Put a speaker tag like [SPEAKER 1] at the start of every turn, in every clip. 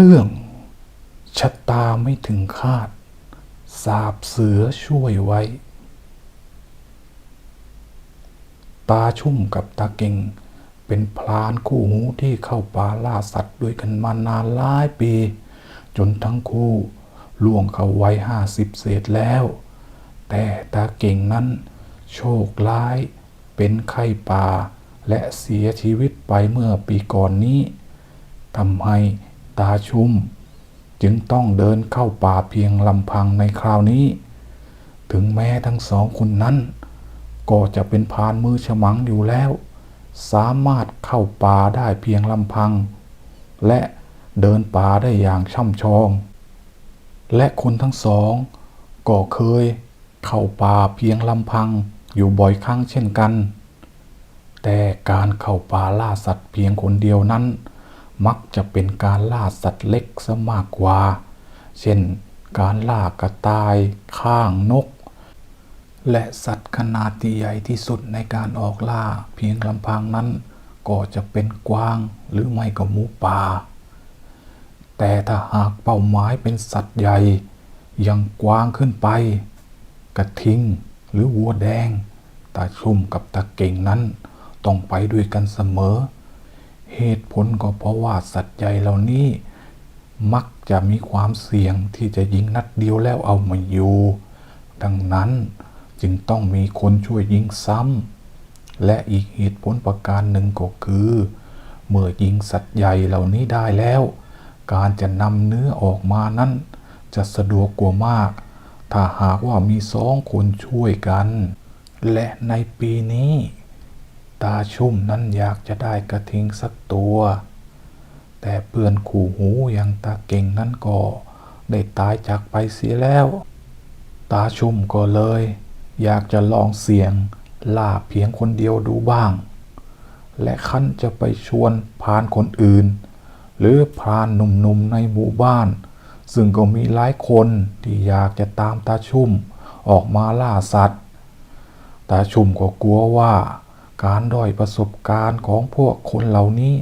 [SPEAKER 1] รื่องชะตาไม่ถึงคาด สาบเสือช่วยไว้ ตาชุ่มกับตาเก่ง เป็นพลานคู่หูที่เข้าป่าล่าสัตว์ด้วยกันมานานหลายปี จนทั้งคู่ล่วงเข้าวัยห้าสิบเศษแล้ว แต่ตาเก่งนั้น โชคร้าย เป็นไข้ป่าและเสียชีวิตไปเมื่อปีก่อนนี้ทำให้ ตาชุ่ม จึงต้องเดินเข้าป่าเพียงลำพังในคราวนี้ ถึงแม้ทั้งสองคนนั้น ก็จะเป็นพานมือฉมังอยู่แล้ว สามารถเข้าป่าได้เพียงลำพัง และเดินป่าได้อย่างช่ำชอง และคนทั้งสอง ก็เคยเข้าป่าเพียงลำพังอยู่บ่อยครั้งเช่นกัน แต่การเข้าป่าล่าสัตว์เพียงคนเดียวนั้น มักจะเป็นการล่าสัตว์เล็กซะมากกว่า เช่น การล่ากระต่าย ข้างนก และสัตว์ขนาดที่ใหญ่ที่สุดในการออกล่าเพียงลำพังนั้น ก็จะเป็นกวางหรือไม่ก็หมูป่า แต่ถ้าหากเป้าหมายเป็นสัตว์ใหญ่อยังกวางขึ้นไป กระทิงหรือวัวแดงตาชุ่มกับตาเก่งนั้น ต้องไปด้วยกันเสมอ เหตุผลก็เพราะว่าสัตว์ใหญ่เหล่านี้ มักจะมีความเสี่ยงที่จะยิงนัดเดียวแล้วเอามาอยู่ ดังนั้นจึงต้องมีคนช่วยยิงซ้ำ และอีกเหตุผลประการหนึ่งก็คือ เมื่อยิงสัตว์ใหญ่เหล่านี้ได้แล้ว การจะนำเนื้อออกมานั้น จะสะดวกกว่ามาก ถ้าหากว่ามีสองคนช่วยกัน และในปีนี้ ตาชุ่มนั้นอยากจะได้กระทิงสักตัว แต่เพื่อนขู่หูอย่างตาเก่งนั้นก็ได้ตายจากไปเสียแล้ว ตาชุ่มก็เลย อยากจะลองเสี่ยงล่าเพียงคนเดียวดูบ้าง และคันจะไปชวนพานคนอื่น หรือพรานหนุ่มๆในหมู่บ้าน ซึ่งก็มีหลายคนที่อยากจะตามตาชุ่มออกมาล่าสัตว์ ตาชุ่มก็กลัวว่า การด้อยประสบการณ์ของพวกคนเหล่านี้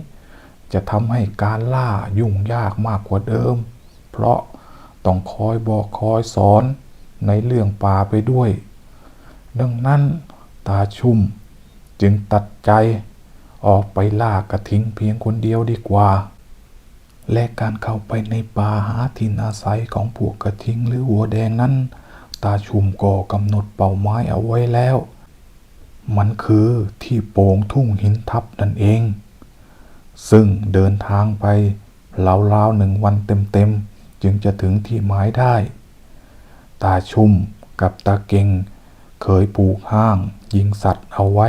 [SPEAKER 1] จะทำให้การล่ายุ่งยากมากกว่าเดิม เพราะต้องคอยบอกคอยสอนในเรื่องป่าไปด้วย ดังนั้นตาชุ่มจึงตัดใจออกไปล่ากระทิงเพียงคนเดียวดีกว่า และการเข้าไปในป่าหาถิ่นอาศัยของพวกกระทิงหรือหัวแดงนั้น ตาชุมก็กำหนดเป้าหมายเอาไว้แล้ว มันคือที่โป่งทุ่งหินทับนั่นเอง ซึ่งเดินทางไปราวๆหนึ่งวันเต็มๆ จึงจะถึงที่หมายได้ ตาชุ่มกับตาเก่ง เคยปลูกห้าง ยิงสัตว์เอาไว้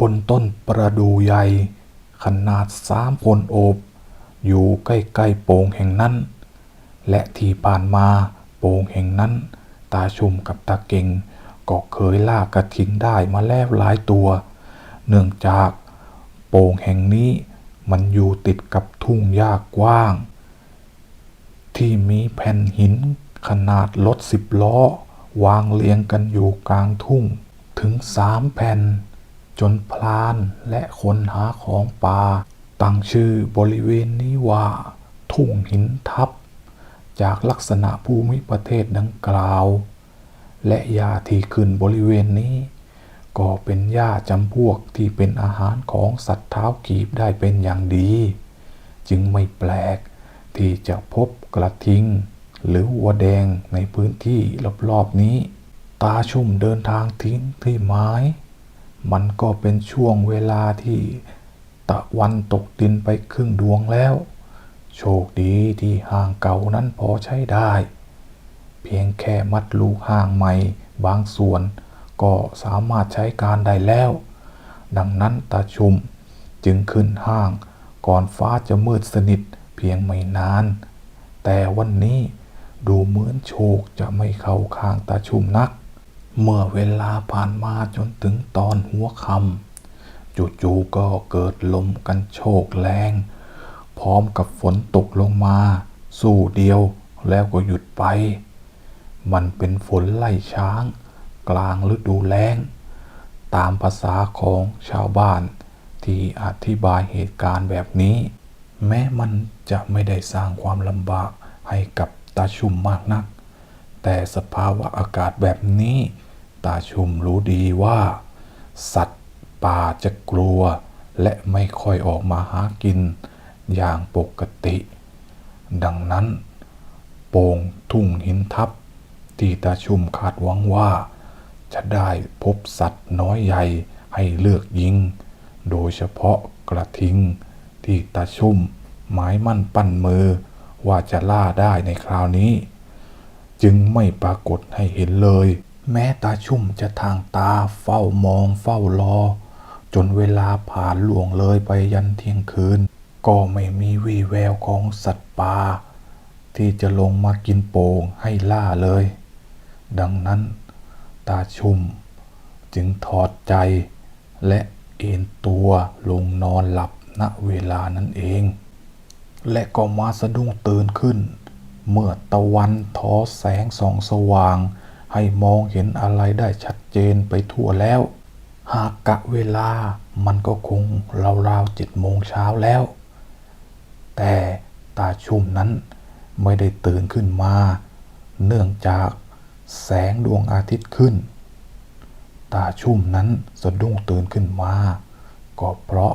[SPEAKER 1] บนต้นประดู่ใหญ่ ขนาดสามคนโอบ อยู่ใกล้ๆโป่งแห่งนั้น และที่ผ่านมาโป่งแห่งนั้น ตาชุ่มกับตาเก่ง ก็เคยล่ากระทิงได้มาแล้วหลายตัว เนื่องจากโป่งแห่งนี้มันอยู่ติดกับทุ่งหญ้ากว้าง ที่มีแผ่นหินขนาดรถสิบล้อ วางเรียงกันอยู่กลางทุ่ง ถึงสามแผ่น จนพลานและคนหาของป่าตั้งชื่อบริเวณนี้ว่า ทุ่งหินทับ จากลักษณะภูมิประเทศดังกล่าว และหญ้าที่ขึ้นบริเวณนี้ ก็เป็นหญ้าจำพวกที่เป็นอาหารของสัตว์เท้ากีบได้เป็นอย่างดี จึงไม่แปลกที่จะพบกระทิง หรือวัวแดงในพื้นที่รอบๆนี้ ตาชุ่มเดินทางทิ้งที่ไม้ มันก็เป็นช่วงเวลาที่ตะวันตกดินไปครึ่งดวงแล้ว โชคดีที่ห่างเก่านั้นพอใช้ได้ เพียงแค่มัดลูกห่างใหม่บางส่วน ก็สามารถใช้การได้แล้ว ดังนั้นตาชุมจึงขึ้นห้างก่อนฟ้าจะมืดสนิทเพียงไม่นาน แต่วันนี้ดูเหมือนโชคจะไม่เข้าข้างตาชุมนัก เมื่อเวลาผ่านมาจนถึงตอนหัวคำจู่ๆก็เกิดลมกันโชกแรง พร้อมกับฝนตกลงมา สู่เดียวแล้วก็หยุดไป มันเป็นฝนไล่ช้าง กลางฤดูแล้ง ตามภาษาของชาวบ้าน ที่อธิบายเหตุการณ์แบบนี้ แม้มันจะไม่ได้สร้างความลำบากให้กับตาชุมมากนัก แต่สภาวะอากาศแบบนี้ ตาชุมรู้ดีว่า สัตว์ป่าจะกลัว และไม่ค่อยออกมาหากิน อย่างปกติ ดังนั้น โป่งทุ่งหินทับ ที่ตาชุ่มคาดหวังว่า จะได้พบสัตว์น้อยใหญ่ให้เลือกยิง โดยเฉพาะกระทิง ที่ตาชุ่มหมายมั่นปั้นมือว่าจะล่าได้ในคราวนี้ จึงไม่ปรากฏให้เห็นเลย แม้ตาชุ่มจะทางตาเฝ้ามองเฝ้ารอ จนเวลาผ่านล่วงเลยไปยันเที่ยงคืน ก็ไม่มีวี่แววของสัตว์ป่าที่จะลงมากินโป่งให้ล่าเลย ดังนั้น ตาชุ่มจึงถอดใจและเอนตัวลงนอนหลับณเวลานั้นเอง และก็มาสะดุ้งตื่นขึ้น เมื่อตะวันทอแสงส่องสว่าง ให้มองเห็นอะไรได้ชัดเจนไปทั่วแล้ว หากกะเวลามันก็คงราวๆเจ็ดโมงเช้าแล้ว แต่ตาชุ่มนั้นไม่ได้ตื่นขึ้นมา เนื่องจาก แสงดวงอาทิตย์ขึ้น ตาชุ่มนั้นสะดุ้งตื่นขึ้นมา ก็เพราะ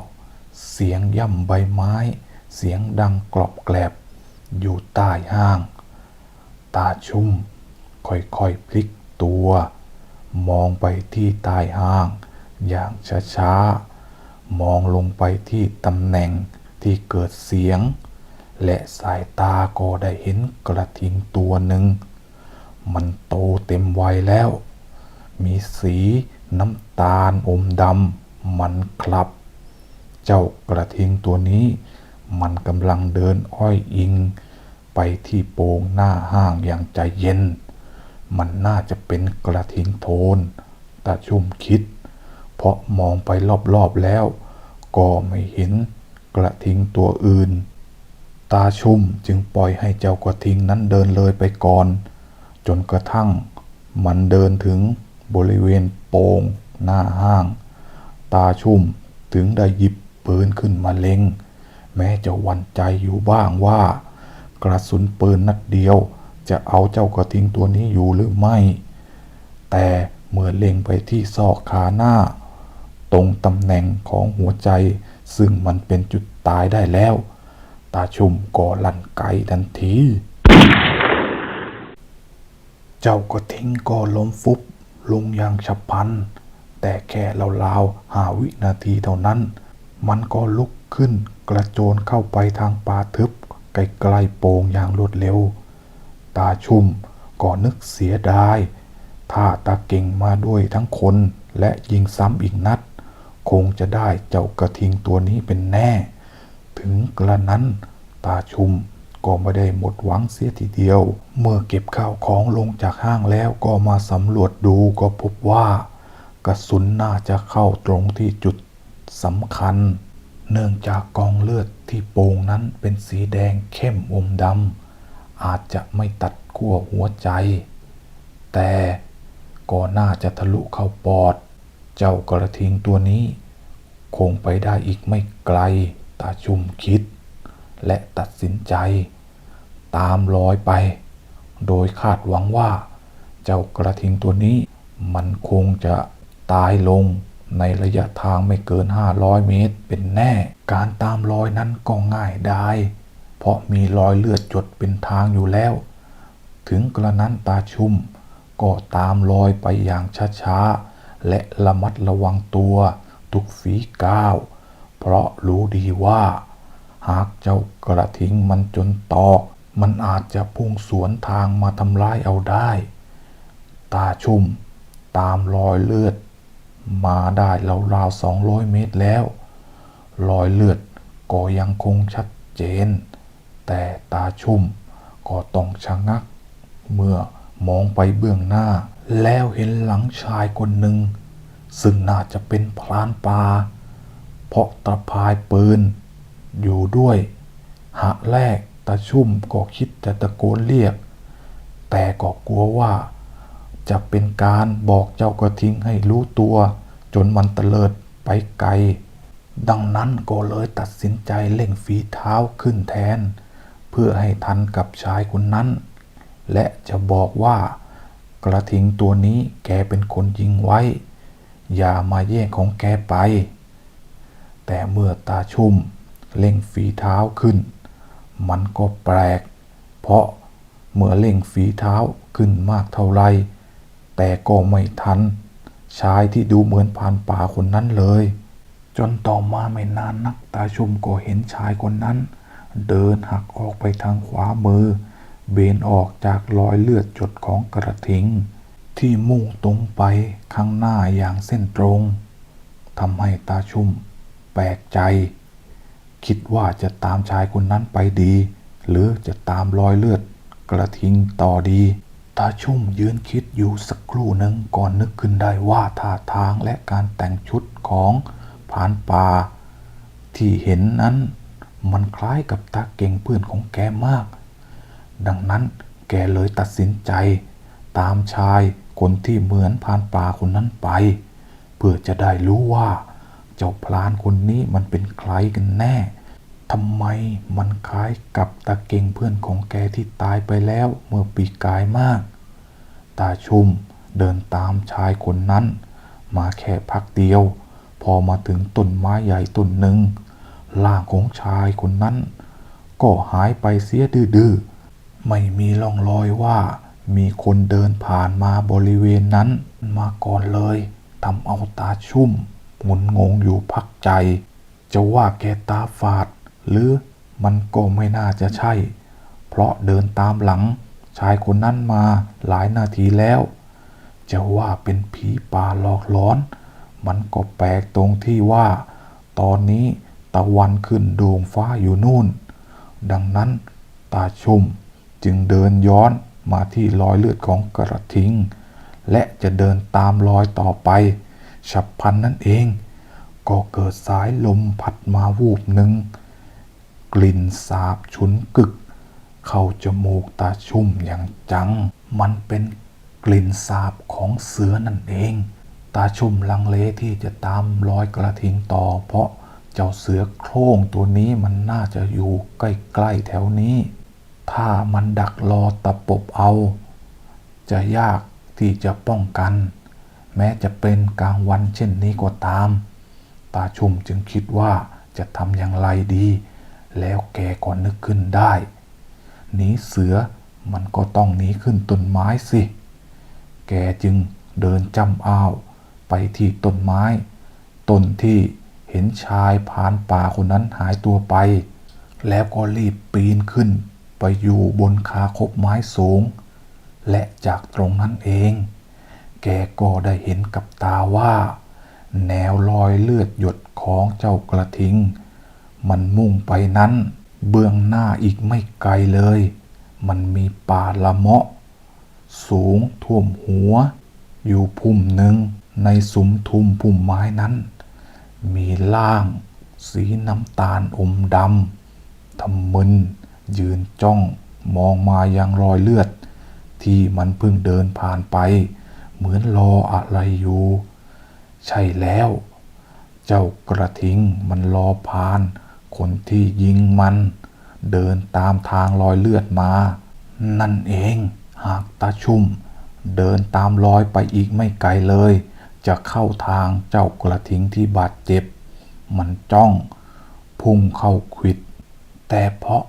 [SPEAKER 1] เสียงย่ำใบไม้ เสียงดังกรอบแกลบ อยู่ใต้ห้าง ตาชุ่มค่อยๆพลิกตัว มองไปที่ใต้ห้าง อย่างช้าๆ มองลงไปที่ตำแหน่งที่เกิดเสียง และสายตาก็ได้เห็นกระทิงตัวหนึ่ง มันโตเต็มวัยแล้ว มีสีน้ำตาลอมดำมันคลับ เจ้ากระทิงตัวนี้ มันกำลังเดินอ้อยอิง ไปที่โปงหน้าห้างอย่างใจเย็น มันน่าจะเป็นกระทิงโทนตาชุ่มคิด เพราะมองไปรอบๆแล้ว ก็ไม่เห็นกระทิงตัวอื่น ตาชุ่มจึงปล่อยให้เจ้ากระทิงนั้นเดินเลยไปก่อน จนกระทั่งมันเดินถึงบริเวณโป่งหน้าห้าง ตาชุ่มถึงได้หยิบปืนขึ้นมาเล็ง แม้จะหวั่นใจอยู่บ้างว่า กระสุนปืนนัดเดียว จะเอาเจ้ากระทิงตัวนี้อยู่หรือไม่ แต่เมื่อเล็งไปที่ซอกขาหน้า ตรงตำแหน่งของหัวใจ ซึ่งมันเป็นจุดตายได้แล้ว ตาชุ่มก็ลั่นไกทันที เจ้าก็ทิ้งก็ล้มฟุบลงอย่างฉับพลัน แต่แค่ราวๆหาวินาทีเท่านั้น มันก็ลุกขึ้นกระโจนเข้าไปทางป่าทึบไกลๆโป่งอย่างรวดเร็ว ตาชุ่มก็นึกเสียดาย ถ้าตาเก่งมาด้วยทั้งคนและยิงซ้ำอีกนัด คงจะได้เจ้ากระทิงตัวนี้เป็นแน่ ถึงกระนั้นตาชุม ก็ไม่ได้หมดหวังเสียทีเดียว เมื่อเก็บข้าวของลงจากห้างแล้วก็มาสำรวจดูก็พบว่า กระสุนน่าจะเข้าตรงที่จุดสำคัญ เนื่องจากกองเลือดที่โป่งนั้นเป็นสีแดงเข้มอมดำอาจจะไม่ตัดขั้วหัวใจ แต่ก็น่าจะทะลุเข้าปอด เจ้ากระทิงตัวนี้ คงไปได้อีกไม่ไกลตาชุมคิด และตัดสินใจ ตามรอยไป โดยคาดหวังว่า เจ้ากระทิงตัวนี้ มันคงจะตายลงในระยะทางไม่เกิน 500 เมตร เป็นแน่ การตามรอยนั้นก็ง่ายได้ เพราะมีรอยเลือดจดเป็นทางอยู่แล้ว ถึงกระนั้นตาชุ่ม ก็ตามรอยไปอย่างช้าๆ และระมัดระวังตัวทุกฝีก้าว เพราะรู้ดีว่า หากเจ้ากระทิงมันจนตอก มันอาจจะพุ่งสวนทางมาทำร้ายเอาได้ ตาชุ่มตามรอยเลือด มาได้ราวๆสองร้อยเมตรแล้ว รอยเลือดก็ยังคงชัดเจน แต่ตาชุ่มก็ต้องชะงัก เมื่อมองไปเบื้องหน้า แล้วเห็นหลังชายคนหนึ่ง ซึ่งน่าจะเป็นพรานป่าเพราะตะพายปืน อยู่ด้วยหะแรก ตาชุ่มก็คิดจะตะโกนเรียก แต่ก็กลัวว่า จะเป็นการบอกเจ้ากระทิงให้รู้ตัว จนมันเตลิดไปไกล ดังนั้นก็เลยตัดสินใจเล่งฝีเท้าขึ้นแทน เพื่อให้ทันกับชายคนนั้น และจะบอกว่า กระทิงตัวนี้แกเป็นคนยิงไว้ อย่ามาแย่งของแกไป แต่เมื่อตาชุ่มเล่งฝีเท้าขึ้น มันก็แปลก เพราะเมื่อเล่งฝีเท้าขึ้นมากเท่าไร แต่ก็ไม่ทัน ชายที่ดูเหมือนผ่านป่าคนนั้นเลย จนต่อมาไม่นานนักตาชุมก็เห็นชายคนนั้น เดินหักออกไปทางขวามือ เบนออกจากรอยเลือดจดของกระทิง ที่มุ่งตรงไปข้างหน้าอย่างเส้นตรงทำให้ตาชุ่มแปลกใจ คิดว่าจะตามชายคนนั้นไปดี หรือจะตามรอยเลือดกระทิงต่อดีตาชุ่มยืนคิดอยู่สักครู่หนึ่งก่อนนึกขึ้นได้ว่าท่าทางและการแต่งชุดของผานป่า ที่เห็นนั้นมันคล้ายกับตาเก่งเพื่อนของแกมาก ดังนั้นแกเลยตัดสินใจ ตามชายคนที่เหมือนพรานป่าคนนั้นไป เพื่อจะได้รู้ว่า เจ้าพลานคนนี้มันเป็นใครกันแน่ทำไมมันคล้ายกับตาเก่งเพื่อนของแกที่ตายไปแล้วเมื่อปีกายมาก ตาชุมเดินตามชายคนนั้น มาแค่พักเดียว พอมาถึงต้นไม้ใหญ่ต้นหนึ่งร่างของชายคนนั้น ก็หายไปเสียดื้อๆ ไม่มีร่องรอยว่ามีคนเดินผ่านมาบริเวณนั้นมาก่อนเลยทำเอาตาชุ่ม หมุนงงอยู่พักใจ จะว่าแกตาฝาด หรือมันก็ไม่น่าจะใช่ เพราะเดินตามหลัง ชายคนนั้นมาหลายนาทีแล้ว จะว่าเป็นผีป่าหลอกหลอน มันก็แปลกตรงที่ว่า ตอนนี้ตะวันขึ้นดวงฟ้าอยู่นู่น ดังนั้นตาชุ่มจึงเดินย้อนมาที่รอยเลือดของกระทิง และจะเดินตามรอยต่อไป ฉับพลันนั่นเอง ก็เกิดสายลมพัดมาวูบหนึ่ง กลิ่นสาบฉุนกึก เข้าจมูกตาชุ่มอย่างจัง มันเป็นกลิ่นสาบของเสือนั่นเอง ตาชุ่มลังเลที่จะตามรอยกระทิงต่อ เพราะเจ้าเสือโคร่งตัวนี้มันน่าจะอยู่ใกล้ๆแถวนี้ ถ้ามันดักรอตะปบเอา จะยากที่จะป้องกัน แม้จะเป็นกลางวันเช่นนี้ก็ตาม ตาชุมจึงคิดว่าจะทำอย่างไรดี แล้วแกก็นึกขึ้นได้ หนีเสือมันก็ต้องหนีขึ้นต้นไม้สิ แกจึงเดินจำอ้าวไปที่ต้นไม้ ต้นที่เห็นชายผ่านป่าคนนั้นหายตัวไป แล้วก็รีบปีนขึ้นไปอยู่บนขาคบไม้สูง และจากตรงนั้นเอง แกก็ได้เห็นกับตาว่า แนวรอยเลือดหยดของเจ้ากระทิง มันมุ่งไปนั้น เบื้องหน้าอีกไม่ไกลเลย มันมีป่าละเมาะ สูงท่วมหัว อยู่พุ่มหนึ่งในสุมทุมพุ่มไม้นั้น มีล่าง สีน้ำตาลอมดำทำมึน ยืนจ้องมองมายังรอยเลือด ที่มันเพิ่งเดินผ่านไป เหมือนรออะไรอยู่ ใช่แล้ว เจ้ากระทิงมันรอผ่าน คนที่ยิงมัน เดินตามทางรอยเลือดมา นั่นเองหากตาชุ่ม เดินตามรอยไปอีกไม่ไกลเลย จะเข้าทางเจ้ากระทิงที่บาดเจ็บ มันจ้อง พุ่งเข้าขวิด แต่เพราะ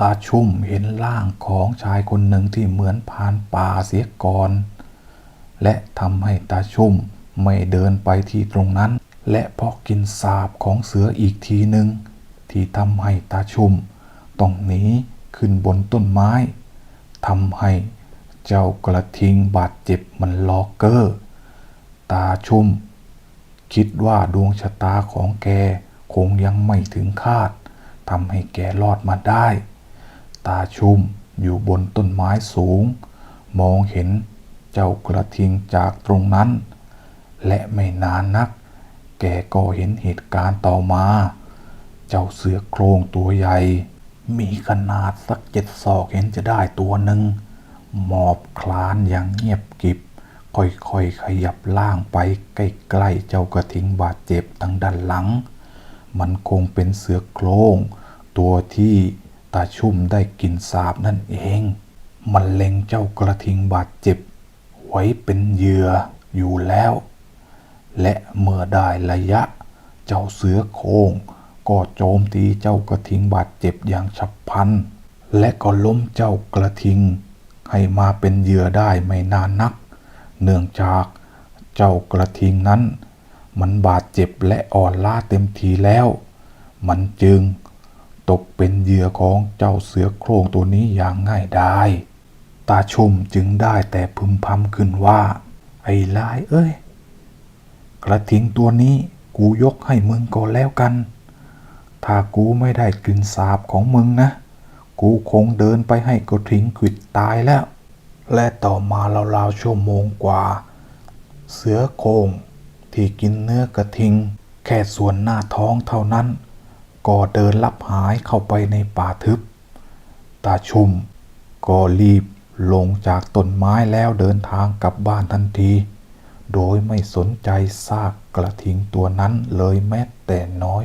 [SPEAKER 1] ตาชุ่มเห็นร่างของชายคนหนึ่งที่เหมือนพรานป่าเสียก่อน และทำให้ตาชุ่มไม่เดินไปที่ตรงนั้น และเพราะกินสาบของเสืออีกทีหนึ่งที่ทำให้ตาชุ่มต้องหนีขึ้นบนต้นไม้ทำให้เจ้ากระทิงบาดเจ็บมันลอกเกอร์ ตาชุ่ม คิดว่าดวงชะตาของแกคงยังไม่ถึงคาดทำให้แกรอดมาได้ ตาชุ่มอยู่บนต้นไม้สูง มองเห็น เจ้ากระทิงจากตรงนั้น และไม่นานนัก แกก็เห็นเหตุการณ์ต่อมา เจ้าเสือโครงตัวใหญ่ มีขนาดสักเจ็ดศอกเห็นจะได้ตัวหนึ่ง หมอบคลานอย่างเงียบกิบ ค่อยๆขยับล่างไปใกล้ๆเจ้ากระทิงบาดเจ็บทางด้านหลัง มันคงเป็นเสือโครงตัวที่ตาชุ่มได้กินสาบนั่นเอง มันเล็งเจ้ากระทิงบาดเจ็บ ไว้เป็นเหยื่ออยู่แล้ว และเมื่อได้ระยะ เจ้าเสือโคร่งก็โจมตีเจ้ากระทิงบาดเจ็บอย่างฉับพลัน และก็ล้มเจ้ากระทิง ให้มาเป็นเหยื่อได้ไม่นานนัก เนื่องจากเจ้ากระทิงนั้น มันบาดเจ็บและอ่อนล้าเต็มทีแล้ว มันจึงตกเป็นเหยื่อของเจ้าเสือโคร่งตัวนี้อย่างง่ายดาย ตาชมจึงได้แต่พึมพำขึ้นว่า ไอ้ลายเอ้ย กระทิงตัวนี้กูยกให้มึงก่อนแล้วกัน ถ้ากูไม่ได้กลิ่นสาบของมึงนะ กูคงเดินไปให้กระทิงขิดตายแล้ว และต่อมาราวๆชั่วโมงกว่า เสือโคร่งที่กินเนื้อกระทิง แค่ส่วนหน้าท้องเท่านั้น ก็เดินลับหายเข้าไปในป่าทึบ ตาชุมก็รีบ ลงจากต้นไม้แล้วเดินทางกลับบ้านทันที โดยไม่สนใจซากกระทิงตัวนั้นเลยแม้แต่น้อย